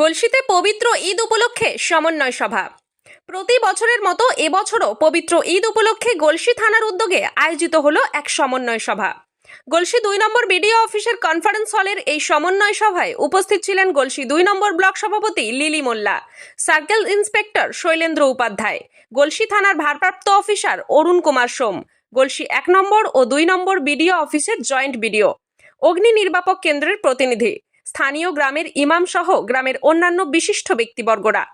গলসিতে পবিত্র ঈদ উপলক্ষে সমন্বয় সভা। প্রতি বছরের মতো এবছরও পবিত্র ঈদ উপলক্ষে গলসি থানার উদ্যোগে আয়োজিত হলো এক সমন্বয় সভা। গলসি দুই নম্বর বিডিও অফিসের কনফারেন্স হলের এই সমন্বয় সভায় উপস্থিত ছিলেন গলসি দুই নম্বর ব্লক সভাপতি লিলি মোল্লা, সার্কেল ইন্সপেক্টর শৈলেন্দ্র উপাধ্যায়, গলসি থানার ভারপ্রাপ্ত অফিসার অরুণ কুমার সোম, গলসি এক নম্বর ও দুই নম্বর বিডিও অফিসের জয়েন্ট বিডিও, অগ্নি নির্বাপক কেন্দ্রের প্রতিনিধি। স্থানীয় গ্রামের ইমাম সহ গ্রামের অন্যান্য বিশিষ্ট ব্যক্তিবর্গরা।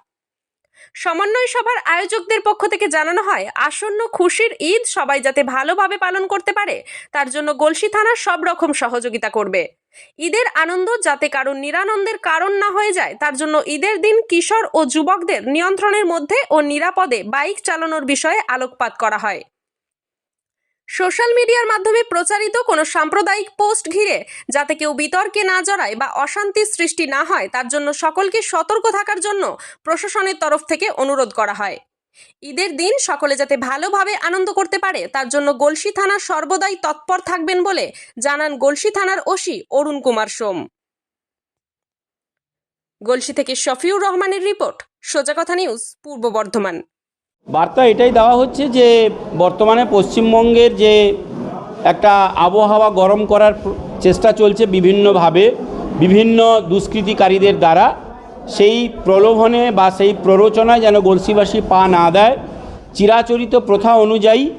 সমন্বয় সভার আয়োজকদের পক্ষ থেকে জানানো হয়, আসন্ন খুশির ঈদ সবাই যাতে ভালোভাবে পালন করতে পারে, তার জন্য গলসি থানা সব রকম সহযোগিতা করবে। ঈদের আনন্দ যাতে কারণ নিরানন্দের কারণ না হয়ে যায়, তার জন্য ঈদের দিন কিশোর ও যুবকদের নিয়ন্ত্রণের মধ্যে ও নিরাপদে বাইক চালানোর বিষয়ে আলোকপাত করা হয়। সোশ্যাল মিডিয়ার মাধ্যমে প্রচারিত কোনো সাম্প্রদায়িক পোস্ট ঘিরে যাতে কেউ বিতর্কে না জড়ায় বা অশান্তির সৃষ্টি না হয়, তার জন্য সকলকে সতর্ক থাকার জন্য প্রশাসনের তরফ থেকে অনুরোধ করা হয়। ঈদের দিন সকলে যাতে ভালোভাবে আনন্দ করতে পারে, তার জন্য গলসি থানা সর্বদাই তৎপর থাকবেন বলে জানান গলসি থানার ওসি অরুণ কুমার সোম। গলসি থেকে শফিউর রহমানের রিপোর্ট সোজাকথা নিউজ, পূর্ব বর্ধমান। বার্তা এটাই দেওয়া হচ্ছে যে বর্তমানে পশ্চিমবঙ্গের যে একটা আবহাওয়া গরম করার চেষ্টা চলছে বিভিন্নভাবে, বিভিন্ন দুষ্কৃতিকারীদের দ্বারা, সেই প্রলোভনে বা সেই প্ররোচনায় যেন গলসিবাসী পা না দেয়। চিরাচরিত প্রথা অনুযায়ী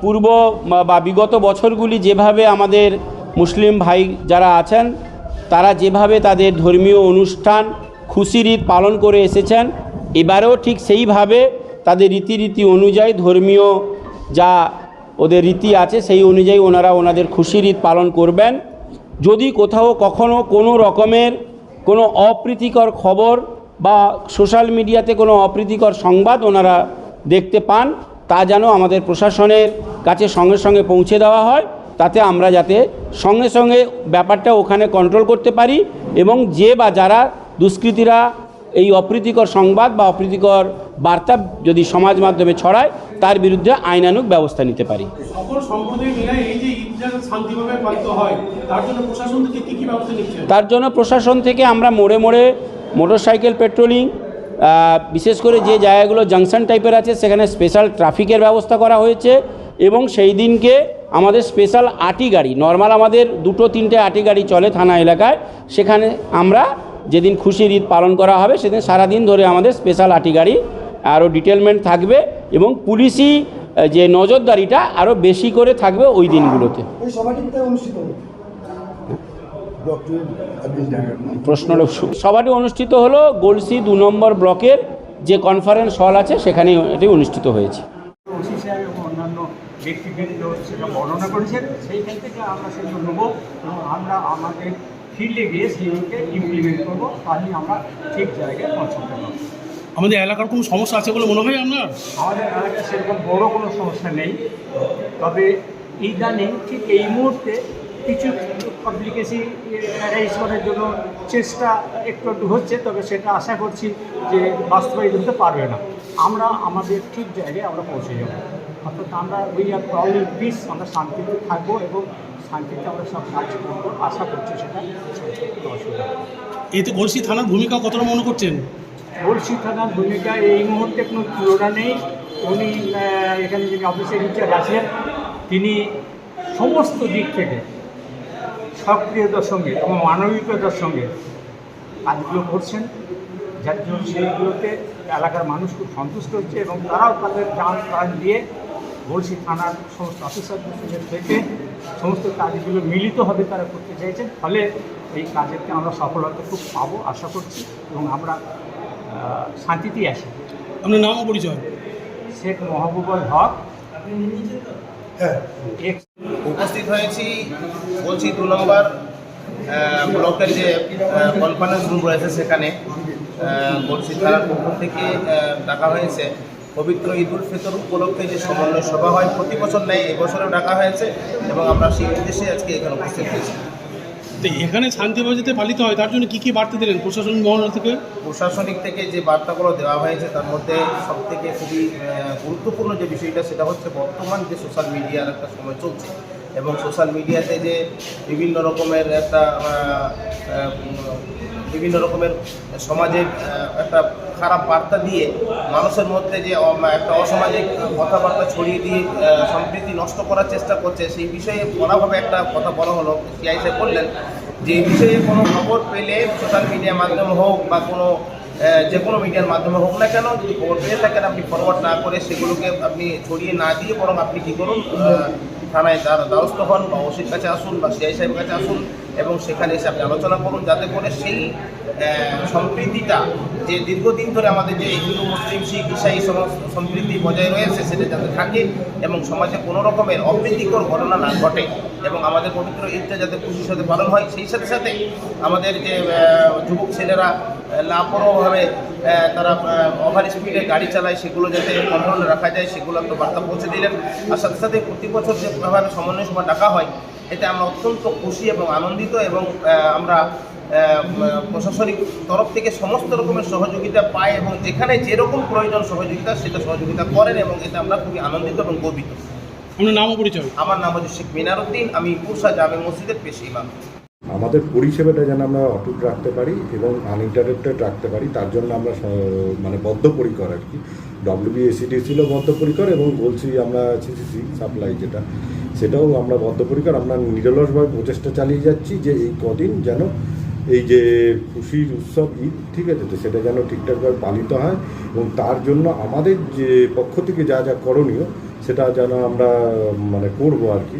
পূর্ব বা- বিগত বছরগুলি যেভাবে আমাদের মুসলিম ভাই যারা আছেন, তারা যেভাবে তাদের ধর্মীয় অনুষ্ঠান, খুশির পালন করে এসেছেন এবারেও ঠিক সেইভাবে তাদের রীতিরীতি অনুযায়ী ধর্মীয় যা ওদের রীতি আছে সেই অনুযায়ী ওনারা ওনাদের খুশির ঈদ পালন করবেন। যদি কোথাও কখনো কোনো রকমের কোনো অপ্রীতিকর খবর বা সোশ্যাল মিডিয়াতে কোনো অপ্রীতিকর সংবাদ ওনারা দেখতে পান, তা যেন আমাদের প্রশাসনের কাছে সঙ্গে সঙ্গে পৌঁছে দেওয়া হয়। তাতে আমরা যাতে সঙ্গে সঙ্গে ব্যাপারটা ওখানে কন্ট্রোল করতে পারি এবং যে বা যারা দুষ্কৃতীরা এই অপ্রীতিকর সংবাদ বা অপ্রীতিকর বার্তা যদি সমাজ মাধ্যমে ছড়ায় তার বিরুদ্ধে আইনানুগ ব্যবস্থা নিতে পারি। তার জন্য প্রশাসন থেকে আমরা মোড়ে মোড়ে মোটরসাইকেল পেট্রোলিং বিশেষ করে যে জায়গাগুলো জাংশন টাইপের আছে সেখানে স্পেশাল ট্রাফিকের ব্যবস্থা করা হয়েছে এবং সেই দিনকে আমাদের স্পেশাল আটি গাড়ি নর্মাল আমাদের দুটো তিনটে আটি গাড়ি চলে থানা এলাকায় সেখানে আমরা যেদিন খুশির ঈদ পালন করা হবে সেদিন সারাদিন ধরে আমাদের স্পেশাল আটি গাড়ি আরও ডিটেলমেন্ট থাকবে এবং পুলিশি যে নজরদারিটা আরও বেশি করে থাকবে ওই দিনগুলোতে। এই সভাটি অনুষ্ঠিত হবে। প্রশ্নটা সভাটি অনুষ্ঠিত হলো গোলসি দু নম্বর ব্লকের যে কনফারেন্স হল আছে সেখানে এটি অনুষ্ঠিত হয়েছে। অন্যান্য ব্যক্তিবৃন্দ সেটা বর্ণনা করেছেন। সেইখান থেকে আমরা সেগুলো নেব এবং আমরা আমাদের ফিল্ডে গিয়ে সেগুলোকে ইমপ্লিমেন্ট করব তাহলে আমরা ঠিক জায়গায় পৌঁছাতে পারব। আমাদের এলাকার কোনো সমস্যা আছে বলে মনে হয় আপনার? আমাদের এলাকায় সেরকম বড় কোনো সমস্যা নেই। তবে ইদানিং ঠিক এই মুহূর্তে কিছু পাবলিকেসি অ্যারেঞ্জ করার জন্য চেষ্টা একটু একটু হচ্ছে তবে সেটা আশা করছি যে বাস্তবায়িত হতে পারবে না। আমরা আমাদের ঠিক জায়গায় আমরা পৌঁছে যাব। অর্থাৎ আমরা উই আর প্রবলেম পিস আমরা শান্তিতে থাকব এবং শান্তিতে আমরা সব কাজ করব আশা করছি সেটা অসুবিধা এতে গলসি থানার ভূমিকা কতটা মনে করছেন? গলসি থানার ভূমিকা এই মুহূর্তে কোনো তুলনা নেই। উনি এখানে যিনি অফিসের ইনচার্জ আছেন তিনি সমস্ত দিক থেকে সক্রিয়তার সঙ্গে এবং মানবিকতার সঙ্গে কাজগুলো করছেন। যার জন্য সেইগুলোতে এলাকার মানুষ খুব সন্তুষ্ট হচ্ছে এবং তারাও তাদের যান প্রাণ দিয়ে গলসি থানার সমস্ত অফিসারদের থেকে সমস্ত কাজগুলো মিলিতভাবে তারা করতে চাইছেন। ফলে এই কাজেরকে আমরা সফলতা খুব পাবো আশা করছি এবং আমরা শান্তিতেই আসি আপনার নাম পরিচয়? শেখ মহবুবুল হক। এক্স উপস্থিত হয়েছি বলছি দু নম্বর ব্লকের যে কনফারেন্স রুম রয়েছে সেখানে বলছি থানার পক্ষ থেকে ডাকা হয়েছে। পবিত্র ঈদ উল ফিতর উপলক্ষে যে সমন্বয় সভা হয় প্রতি বছর নেয় এবছরেও ডাকা হয়েছে এবং আমরা সেই উদ্দেশ্যে আজকে এখানে উপস্থিত হয়েছি। তো এখানে শান্তিভাবে যাতে পালিত হয় তার জন্য কি কি বার্তা দিলেন প্রশাসনিক মহল থেকে? প্রশাসনিক থেকে যে বার্তাগুলো দেওয়া হয়েছে তার মধ্যে সব থেকে খুবই গুরুত্বপূর্ণ যে বিষয়টা সেটা হচ্ছে বর্তমান যে সোশ্যাল মিডিয়ার একটা সময় চলছে। এবং সোশ্যাল মিডিয়াতে যে বিভিন্ন রকমের একটা বিভিন্ন রকমের সমাজে একটা খারাপ বার্তা দিয়ে মানুষের মধ্যে যে একটা অসামাজিক কথাবার্তা ছড়িয়ে দিয়ে সম্প্রীতি নষ্ট করার চেষ্টা করছে, সেই বিষয়ে বলাভাবে একটা কথা বলা হলো। সিআই সাহেব বললেন যে, এই বিষয়ে কোনো খবর পেলে সোশ্যাল মিডিয়ার মাধ্যমে হোক বা কোনো যে কোনো মিডিয়ার মাধ্যমে হোক না কেন, যদি খবর পেয়ে থাকেন, আপনি ফরওয়ার্ড না করে সেগুলোকে আপনি ছড়িয়ে না দিয়ে বরং আপনি কী করুন থানায় তার দ্বারস্থ হন বা ওসির কাছে আসুন বা সিআই সাহেবের কাছে আসুন। এবং সেখানে এসে আপনি আলোচনা করুন যাতে করে সেই সম্প্রীতিটা যে দীর্ঘদিন ধরে আমাদের যে হিন্দু মুসলিম শিখ ইসাই সম- সম্প্রীতি বজায় রয়েছে সেটা যাতে থাকে এবং সমাজে কোনো রকমের অপ্রীতিকর ঘটনা না ঘটে এবং আমাদের পবিত্র ঈদটা যাতে খুশির সাথে পালন হয় সেই সাথে সাথে আমাদের যে যুবক ছেলেরা আহ, লাপরোয়াভাবে তারা ওভার স্পিডে গাড়ি চালায় সেগুলো যাতে কন্ট্রোলে রাখা যায় সেগুলো একটা বার্তা পৌঁছে দিলেন। আর সাথে সাথে প্রতি বছর যেভাবে সমন্বয় সভা ডাকা হয় এতে আমরা অত্যন্ত খুশি এবং আনন্দিত এবং আমরা প্রশাসনিক তরফ থেকে সমস্ত রকমের সহযোগিতা পাই এবং যেখানে যেরকম প্রয়োজন সহযোগিতা সেটা সহযোগিতা করেন এবং এতে আমরা খুবই আনন্দিত এবং গর্বিত। আপনার নাম পরিচয়? আমার নাম হচ্ছে শেখ মিনারুদ্দিন আমি পুরসা জামে মসজিদের পেশি ইমাম। আমাদের পরিষেবাটা যেন আমরা অটুট রাখতে পারি এবং আনইন্টারেক্টেড রাখতে পারি তার জন্য আমরা মানে বদ্ধপরিকর আর কি। ডব্লিউবিএসিটি ছিল বদ্ধপরিকর এবং বলছি আমরা সিসিসি সাপ্লাই যেটা। সেটাও আমরা বদ্ধপরিকর আমরা নিরলসভাবে প্রচেষ্টা চালিয়ে যাচ্ছি যে এই কদিন যেন এই যে খুশির উৎসব ঈদ, ঠিক আছে, তো সেটা যেন ঠিকঠাকভাবে পালিত হয় এবং তার জন্য আমাদের যে পক্ষ থেকে যা যা করণীয়, সেটা যেন আমরা মানে করব আর কি।